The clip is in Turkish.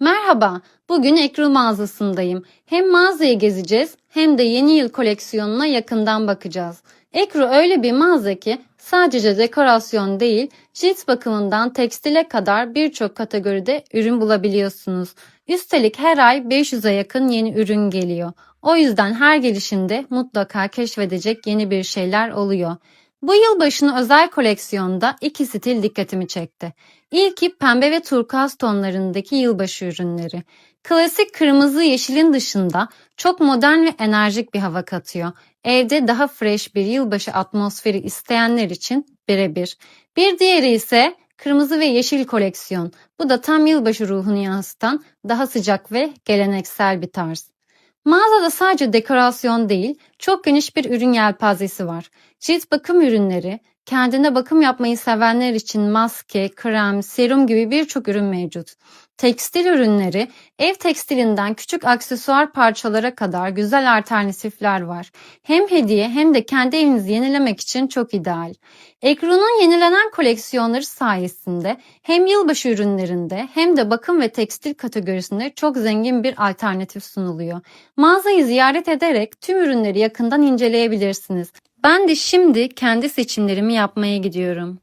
Merhaba, bugün Ekru mağazasındayım. Hem mağazayı gezeceğiz hem de yeni yıl koleksiyonuna yakından bakacağız. Ekru öyle bir mağaza ki sadece dekorasyon değil, cilt bakımından tekstile kadar birçok kategoride ürün bulabiliyorsunuz. Üstelik her ay 500'e yakın yeni ürün geliyor. O yüzden her gelişinde mutlaka keşfedecek yeni bir şeyler oluyor. Bu yılbaşına özel koleksiyonda iki stil dikkatimi çekti. İlki pembe ve turkuaz tonlarındaki yılbaşı ürünleri. Klasik kırmızı yeşilin dışında çok modern ve enerjik bir hava katıyor. Evde daha fresh bir yılbaşı atmosferi isteyenler için birebir. Bir diğeri ise kırmızı ve yeşil koleksiyon. Bu da tam yılbaşı ruhunu yansıtan daha sıcak ve geleneksel bir tarz. Mağazada sadece dekorasyon değil, çok geniş bir ürün yelpazesi var. Cilt bakım ürünleri, kendine bakım yapmayı sevenler için maske, krem, serum gibi birçok ürün mevcut. Tekstil ürünleri, ev tekstilinden küçük aksesuar parçalara kadar güzel alternatifler var. Hem hediye hem de kendi evinizi yenilemek için çok ideal. Ekru'nun yenilenen koleksiyonları sayesinde hem yılbaşı ürünlerinde hem de bakım ve tekstil kategorisinde çok zengin bir alternatif sunuluyor. Mağazayı ziyaret ederek tüm ürünleri yakından inceleyebilirsiniz. Ben de şimdi kendi seçimlerimi yapmaya gidiyorum.